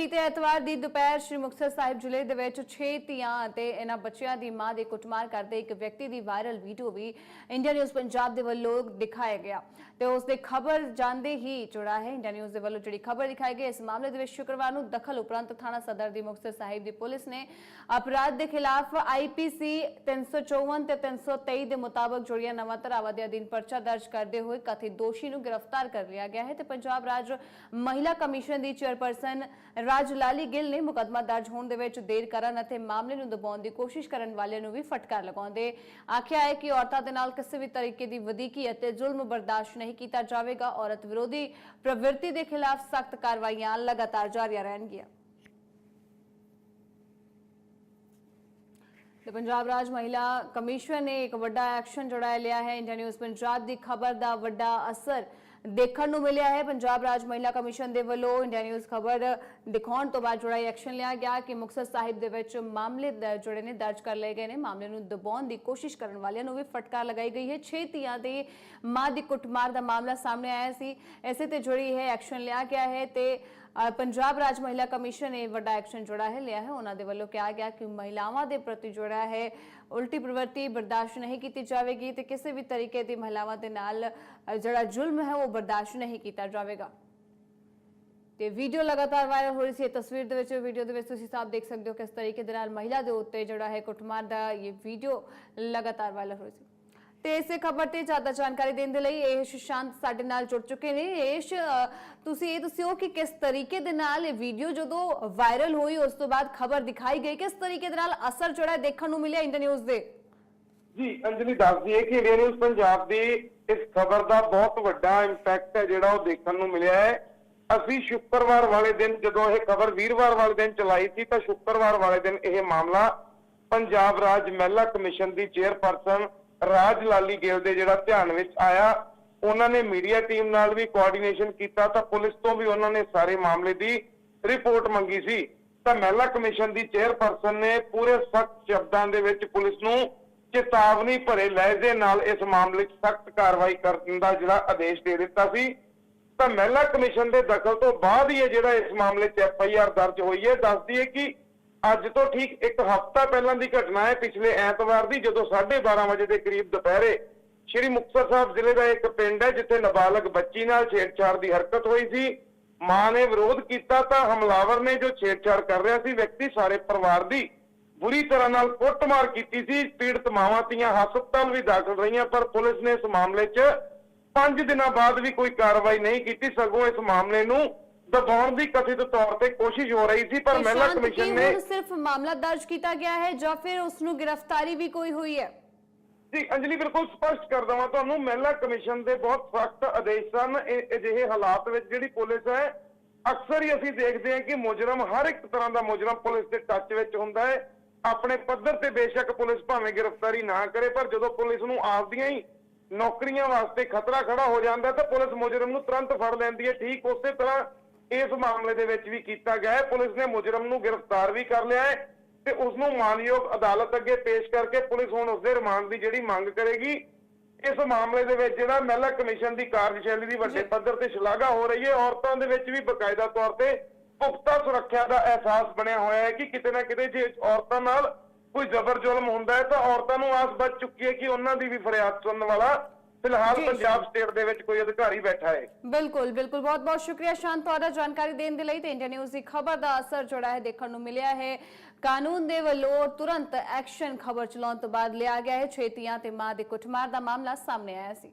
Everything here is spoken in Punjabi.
ਬੀਤੇ ਐਤਵਾਰ ਦੀ ਦੁਪਹਿਰ ਸ਼੍ਰੀ ਮੁਕਤਸਰ ਸਾਹਿਬ ਜ਼ਿਲ੍ਹੇ ਦੇ ਵਿੱਚ 6 ਧੀਆਂ ਅਤੇ ਇਹਨਾਂ ਬੱਚਿਆਂ ਦੀ ਮਾਂ ਦੇ ਕੁੱਟਮਾਰ ਕਰਦੇ ਇੱਕ ਵਿਅਕਤੀ ਦੀ ਵਾਇਰਲ ਵੀਡੀਓ ਵੀ ਇੰਡੀਆ ਨਿਊਜ਼ ਪੰਜਾਬ ਦੇ ਵੱਲੋਂ ਦਿਖਾਇਆ ਗਿਆ। ਤੇ ਉਸ ਦੇ ਖਬਰ ਜਾਂਦੇ ਹੀ ਜੁੜਾ ਹੈ। ਇੰਡੀਆ ਨਿਊਜ਼ ਦੇ ਵੱਲੋਂ ਜਿਹੜੀ ਖਬਰ ਦਿਖਾਈ ਗਈ, ਇਸ ਮਾਮਲੇ ਦੇ ਵਿੱਚ ਸ਼ੁੱਕਰਵਾਰ ਨੂੰ ਦਖਲ ਉਪਰੰਤ ਥਾਣਾ ਸਦਰ ਦੀ ਮੁਕਤਸਰ ਸਾਹਿਬ ਦੀ ਪੁਲਿਸ ਨੇ ਅਪਰਾਧ ਦੇ ਖਿਲਾਫ ਆਈਪੀਸੀ 354 ਤੇ 323 ਦੇ ਮੁਤਾਬਕ ਜੁੜੀਆਂ ਨਵਾਂ ਧਾਰਾਵਾਂ ਦੇ ਅਧੀਨ ਪਰਚਾ ਦਰਜ ਕਰਦੇ ਹੋਏ ਕਥਿਤ ਦੋਸ਼ੀ ਨੂੰ ਗ੍ਰਿਫਤਾਰ ਕਰ ਲਿਆ ਗਿਆ ਹੈ ਤੇ ਪੰਜਾਬ ਰਾਜ ਮਹਿਲਾ ਕਮਿਸ਼ਨ ਦੀ ਚੇਅਰਪਰਸਨ ਰਾਜ ਗਿੱਲ ਨੇ ਮੁਕੱਦਮਾ ਦਰਜ ਹੋਣ ਦੇ ਵਿੱਚ ਦੇਰ ਕਰਨ ਅਤੇ ਮਾਮਲੇ ਨੂੰ ਦਬਾਉਣ ਦੀ ਕੋਸ਼ਿਸ਼ ਕਰਨ ਵਾਲਿਆਂ ਨੂੰ ਵੀ ਫਟਕਾਰ ਲਗਾਉਂਦੇ ਆਖਿਆ ਹੈ ਕਿ ਔਰਤਾਂ ਦੇ ਨਾਲ ਕਿਸੇ ਵੀ ਤਰੀਕੇ ਦੀ ਵਧੀਕੀ ਅਤੇ ਜ਼ੁਲਮ ਬਰਦਾਸ਼ਤ ਨਹੀਂ ਕੀਤਾ ਜਾਵੇਗਾ। ਔਰਤ ਵਿਰੋਧੀ ਪ੍ਰਵਿਰਤੀ ਦੇ ਖਿਲਾਫ ਸਖਤ ਕਾਰਵਾਈਆਂ ਲਗਾਤਾਰ ਜਾਰੀ ਰਹਿਣਗੀਆਂ। ਤੇ ਪੰਜਾਬ ਰਾਜ ਮਹਿਲਾ ਕਮਿਸ਼ਨ ਨੇ ਇੱਕ ਵੱਡਾ ਐਕਸ਼ਨ ਜਿਹੜਾ ਲਿਆ ਹੈ। ਇੰਡੀਆ ਨਿਊਜ਼ ਪੰਜਾਬ ਦੀ ਖਬਰ ਦਾ ਵੱਡਾ ਅਸਰ ਦੇਖਣ ਨੂੰ ਮਿਲਿਆ ਹੈ। ਪੰਜਾਬ ਰਾਜ ਮਹਿਲਾ ਕਮਿਸ਼ਨ ਦੇ ਵੱਲੋਂ ਇੰਡੀਆ ਨਿਊਜ਼ ਖਬਰ ਦਿਖਾਉਣ ਤੋਂ ਬਾਅਦ ਜਿਹੜਾ ਐਕਸ਼ਨ ਲਿਆ ਗਿਆ ਕਿ ਮੁਕਤਸਰ ਸਾਹਿਬ ਦੇ ਵਿੱਚ ਮਾਮਲੇ ਦ- ਨੇ ਦਰਜ ਕਰ ਲਏ ਗਏ ਨੇ। ਮਾਮਲੇ ਨੂੰ ਦਬਾਉਣ ਦੀ ਕੋਸ਼ਿਸ਼ ਕਰਨ ਵਾਲਿਆਂ ਨੂੰ ਵੀ ਫਟਕਾਰ ਲਗਾਈ ਗਈ ਹੈ। ਛੇ ਧੀਆਂ ਦੇ ਮਾਂ ਦੀ ਕੁੱਟਮਾਰ ਦਾ ਮਾਮਲਾ ਸਾਹਮਣੇ ਆਇਆ ਸੀ। ਐਸੇ ਤੇ ਜਿਹੜੀ ਹੈ ਐਕਸ਼ਨ ਲਿਆ ਗਿਆ ਹੈ ਤੇ ਪੰਜਾਬ ਰਾਜ ਮਹਿਲਾ ਕਮਿਸ਼ਨ ਨੇ ਵੱਡਾ ਐਕਸ਼ਨ ਜਿਹੜਾ ਹੈ, ਲਿਆ ਹੈ। ਉਹਨਾਂ ਦੇ ਵੱਲੋਂ ਕਿਹਾ ਗਿਆ ਕਿ ਮਹਿਲਾਵਾਂ ਦੇ ਪ੍ਰਤੀ ਜਿਹੜਾ ਹੈ ਉਲਟੀ ਪ੍ਰਵਰਤੀ ਬਰਦਾਸ਼ਤ ਨਹੀਂ ਕੀਤੀ ਜਾਵੇਗੀ ਤੇ ਕਿਸੇ ਵੀ ਤਰੀਕੇ ਦੀ ਮਹਿਲਾਵਾਂ ਦੇ ਨਾਲ ਜਿਹੜਾ ਜ਼ੁਲਮ ਹੈ ਉਹ ਬਰਦਾਸ਼ਤ ਨਹੀਂ ਕੀਤਾ ਜਾਵੇਗਾ। ਤੇ ਵੀਡੀਓ ਲਗਾਤਾਰ ਵਾਇਰਲ ਹੋ ਰਹੀ ਸੀ, ਇਹ ਤਸਵੀਰ ਦੇ ਵਿੱਚ, ਵੀਡੀਓ ਦੇ ਵਿੱਚ ਤੁਸੀਂ ਸਾਫ਼ ਦੇਖ ਸਕਦੇ ਹੋ ਕਿਸ ਤਰੀਕੇ ਦੇ ਨਾਲ ਮਹਿਲਾ ਦੇ ਉੱਤੇ ਜਿਹੜਾ ਹੈ ਕੁੱਟਮਾਰ ਦਾ ਇਹ ਵੀਡੀਓ ਲਗਾਤਾਰ ਵਾਇਰਲ ਹੋ ਰਹੀ ਸੀ। ਤੇ ਇਸੇ ਖਬਰ ਤੇ ਜ਼ਿਆਦਾ ਜਾਣਕਾਰੀ ਦੇਣ ਦੇ ਲਈ ਇਹ ਸ਼ਾਂਤ ਸਾਡੇ ਨਾਲ ਜੁੜ ਚੁੱਕੇ ਨੇ। ਏਸ਼ ਤੁਸੀਂ ਇਹ ਦੱਸਿਓ ਕਿ ਕਿਸ ਤਰੀਕੇ ਦੇ ਨਾਲ ਇਹ ਵੀਡੀਓ ਜਦੋਂ ਵਾਇਰਲ ਹੋਈ, ਉਸ ਤੋਂ ਬਾਅਦ ਖਬਰ ਦਿਖਾਈ ਗਈ, ਕਿਸ ਤਰੀਕੇ ਦੇ ਨਾਲ ਅਸਰ ਜਿਹੜਾ ਦੇਖਣ ਨੂੰ ਮਿਲਿਆ ਇੰਡੀਆ ਨਿਊਜ਼ ਦੇ? ਜੀ, ਅੰਜਲੀ ਦੱਸ ਦਈਏ ਕਿ ਇੰਡੀਆ ਨਿਊਜ਼ ਪੰਜਾਬ ਦੀ ਇਸ ਖਬਰ ਦਾ ਬਹੁਤ ਵੱਡਾ ਇੰਪੈਕਟ ਹੈ ਜਿਹੜਾ ਉਹ ਦੇਖਣ ਨੂੰ ਮਿਲਿਆ ਹੈ। ਅਸੀਂ ਸ਼ੁੱਕਰਵਾਰ ਵਾਲੇ ਦਿਨ ਜਦੋਂ ਇਹ ਖਬਰ ਵੀਰਵਾਰ ਵਾਲੇ ਦਿਨ ਚਲਾਈ ਸੀ, ਤਾਂ ਸ਼ੁੱਕਰਵਾਰ ਵਾਲੇ ਦਿਨ ਇਹ ਮਾਮਲਾ ਪੰਜਾਬ ਰਾਜ ਮਹਿਲਾ ਕਮਿਸ਼ਨ ਦੀ ਚੇਅਰਪਰਸਨ ਰਾਜ ਲਾਲੀ ਗਿੱਲ ਦੇ ਜਿਹੜਾ ਧਿਆਨ ਵਿੱਚ ਆਇਆ, ਉਹਨਾਂ ਨੇ ਮੀਡੀਆ ਟੀਮ ਨਾਲ ਵੀ ਕੋਆਰਡੀਨੇਸ਼ਨ ਕੀਤਾ ਤਾਂ ਪੁਲਿਸ ਤੋਂ ਵੀ ਉਹਨਾਂ ਨੇ ਸਾਰੇ ਮਾਮਲੇ ਦੀ ਰਿਪੋਰਟ ਮੰਗੀ ਸੀ। ਤਾਂ ਮਹਿਲਾ ਕਮਿਸ਼ਨ ਦੀ ਚੇਅਰਪਰਸਨ ਨੇ ਪੂਰੇ ਸਖਤ ਸ਼ਬਦਾਂ ਦੇ ਵਿੱਚ ਪੁਲਿਸ ਨੂੰ ਚੇਤਾਵਨੀ ਭਰੇ ਲਹਿਜੇ ਨਾਲ ਇਸ ਮਾਮਲੇ 'ਚ ਸਖਤ ਕਾਰਵਾਈ ਕਰਨ ਦਾ ਜਿਹੜਾ ਆਦੇਸ਼ ਦੇ ਦਿੱਤਾ ਸੀ। ਤਾਂ ਮਹਿਲਾ ਕਮਿਸ਼ਨ ਦੇ ਦਖਲ ਤੋਂ ਬਾਅਦ ਹੀ ਇਹ ਜਿਹੜਾ ਇਸ ਮਾਮਲੇ 'ਚ ਐਫ ਆਈ ਆਰ ਦਰਜ ਹੋਈ ਹੈ, ਦੱਸਦੀ ਹੈ ਕਿ ਅੱਜ ਤੋਂ ਠੀਕ ਇੱਕ ਹਫ਼ਤਾ ਪਹਿਲਾਂ ਦੀ ਘਟਨਾ ਹੈ। ਪਿਛਲੇ ਐਤਵਾਰ ਦੀ ਜਦੋਂ 12:30 ਵਜੇ ਦੇ ਕਰੀਬ ਦੁਪਹਿਰੇ ਸ਼੍ਰੀ ਮੁਕਤਸਰ ਸਾਹਿਬ ਜ਼ਿਲ੍ਹੇ ਦਾ ਇੱਕ ਪਿੰਡ ਹੈ, ਜਿੱਥੇ ਨਾਬਾਲਗ ਬੱਚੀ ਨਾਲ ਛੇੜਛਾੜ ਦੀ ਹਰਕਤ ਹੋਈ ਸੀ। ਮਾਂ ਨੇ ਵਿਰੋਧ ਕੀਤਾ ਤਾਂ ਹਮਲਾਵਰ ਨੇ ਜੋ ਛੇੜਛਾੜ ਕਰ ਰਿਹਾ ਸੀ, ਵਿਅਕਤੀ ਸਾਰੇ ਪਰਿਵਾਰ ਦੀ ਬੁਰੀ ਤਰ੍ਹਾਂ ਨਾਲ ਕੁੱਟਮਾਰ ਕੀਤੀ ਸੀ। ਪੀੜਤ ਮਾਵਾਂ ਤੀਆਂ ਹਸਪਤਾਲ ਵੀ ਦਾਖਲ ਰਹੀਆਂ, ਪਰ ਪੁਲਿਸ ਨੇ ਇਸ ਮਾਮਲੇ 'ਚ 5 ਦਿਨਾਂ ਬਾਅਦ ਵੀ ਕੋਈ ਕਾਰਵਾਈ ਨਹੀਂ ਕੀਤੀ। ਸਗੋਂ ਇਸ ਮਾਮਲੇ ਨੂੰ ਦਬਾਉਣ ਦੀ ਕਥਿਤ ਤੌਰ ਤੇ ਕੋਸ਼ਿਸ਼ ਹੋ ਰਹੀ ਸੀ ਪਰ ਮਹਿਲਾ ਕੀ ਕਮਿਸ਼ਨ ਨੇ ਹੁਣ ਸਿਰਫ ਮਾਮਲਾ ਦਰਜ ਕੀਤਾ ਗਿਆ ਹੈ ਜਾਂ ਫਿਰ ਉਸ ਨੂੰ ਗ੍ਰਿਫਤਾਰੀ ਵੀ ਕੋਈ ਹੋਈ ਹੈ? ਜੀ ਅੰਜਲੀ ਬਿਲਕੁਲ ਸਪਸ਼ਟ ਕਰ ਦਵਾਂ ਤੁਹਾਨੂੰ ਮਹਿਲਾ ਕਮਿਸ਼ਨ ਦੇ ਬਹੁਤ ਸਖਤ ਆਦੇਸ਼ ਸਨ। ਇਹ ਅਜਿਹੇ ਹਾਲਾਤ ਵਿੱਚ ਜਿਹੜੀ ਪੁਲਿਸ ਹੈ ਅਕਸਰ ਹੀ ਅਸੀਂ ਦੇਖਦੇ ਹਾਂ ਕਿ ਮੁਜਰਮ ਹਰ ਇੱਕ ਤਰ੍ਹਾਂ ਦਾ ਮੁਜਰਮ ਪੁਲਿਸ ਦੇ ਟੱਚ ਵਿੱਚ ਹੁੰਦਾ ਹੈ। ਆਪਣੇ ਪੱਧਰ ਤੇ ਬੇਸ਼ੱਕ ਪੁਲਿਸ ਭਾਵੇਂ ਗ੍ਰਿਫਤਾਰੀ ਨਾ ਕਰੇ ਪਰ ਜਦੋਂ ਪੁਲਿਸ ਨੂੰ ਆਪਦੀਆਂ ਹੀ ਨੌਕਰੀਆਂ ਵਾਸਤੇ ਖਤਰਾ ਖੜਾ ਹੋ ਜਾਂਦਾ ਤਾਂ ਪੁਲਿਸ ਮੁਜਰਮ ਨੂੰ ਤੁਰੰਤ ਫੜ ਲੈਂਦੀ ਹੈ। ਠੀਕ ਉਸੇ ਤਰ੍ਹਾਂ ਇਸ ਮਾਮਲੇ ਦੇ ਵਿੱਚ ਵੀ ਕੀਤਾ ਗਿਆ ਹੈ। ਪੁਲਿਸ ਨੇ ਮੁਜਰਮ ਨੂੰ ਗ੍ਰਿਫਤਾਰ ਵੀ ਕਰ ਲਿਆ ਹੈ ਤੇ ਉਸ ਨੂੰ ਮਾਨਯੋਗ ਅਦਾਲਤ ਅੱਗੇ ਪੇਸ਼ ਕਰਕੇ ਪੁਲਿਸ ਹੁਣ ਉਸ ਦੇ ਰਿਮਾਂਡ ਦੀ ਜਿਹੜੀ ਮੰਗ ਕਰੇਗੀ ਇਸ ਮਾਮਲੇ ਦੇ ਵਿੱਚ ਜਿਹੜਾ ਮਹਿਲਾ ਕਮਿਸ਼ਨ ਦੀ ਕਾਰਜਸ਼ੈਲੀ ਦੀ ਵੱਡੇ ਪੱਧਰ ਤੇ ਸ਼ਲਾਘਾ ਹੋ ਰਹੀ ਹੈ ਔਰਤਾਂ ਦੇ ਵਿੱਚ ਵੀ ਬਕਾਇਦਾ ਤੌਰ ਤੇ ਪੁਖਤਾ ਸੁਰੱਖਿਆ ਦਾ ਅਹਿਸਾਸ ਬਣਿਆ ਹੋਇਆ ਹੈ ਕਿ ਕਿਤੇ ਨਾ ਕਿਤੇ ਜੇ ਔਰਤਾਂ ਨਾਲ ਕੋਈ ਜ਼ਬਰ ਜ਼ੁਲਮ ਹੁੰਦਾ ਹੈ ਤਾਂ ਔਰਤਾਂ ਨੂੰ ਆਸ ਬਚ ਚੁੱਕੀ ਹੈ ਕਿ ਉਹਨਾਂ ਦੀ ਵੀ ਫਰਿਆਦ ਸੁਣਨ ਵਾਲਾ ਫਿਲਹਾਲ। ਪੰਜਾਬ ਸਟੇਟ ਦੇ ਵਿੱਚ ਕੋਈ ਅਧਿਕਾਰੀ ਬੈਠਾ ਹੈ। ਬਿਲਕੁਲ ਬਿਲਕੁਲ। ਬਹੁਤ ਬਹੁਤ ਸ਼ੁਕਰੀਆ ਸ਼ਾਂਤ ਤੁਹਾਡਾ ਜਾਣਕਾਰੀ ਦੇਣ ਦੇ ਲਈ ਤੇ ਇੰਡੀਆ ਨਿਊਜ਼ ਦੀ ਖਬਰ ਦਾ ਅਸਰ ਜਿਹੜਾ ਹੈ ਦੇਖਣ ਨੂੰ ਮਿਲਿਆ ਹੈ। ਕਾਨੂੰਨ ਦੇ ਵੱਲੋਂ ਤੁਰੰਤ ਐਕਸ਼ਨ ਖਬਰ ਚਲਾਉਣ ਤੋਂ ਬਾਅਦ ਲਿਆ ਗਿਆ ਹੈ। ਛੇਤੀਆਂ ਤੇ ਮਾਂ ਦੇ ਕੁੱਟਮਾਰ ਦਾ ਮਾਮਲਾ ਸਾਹਮਣੇ ਆਇਆ ਸੀ।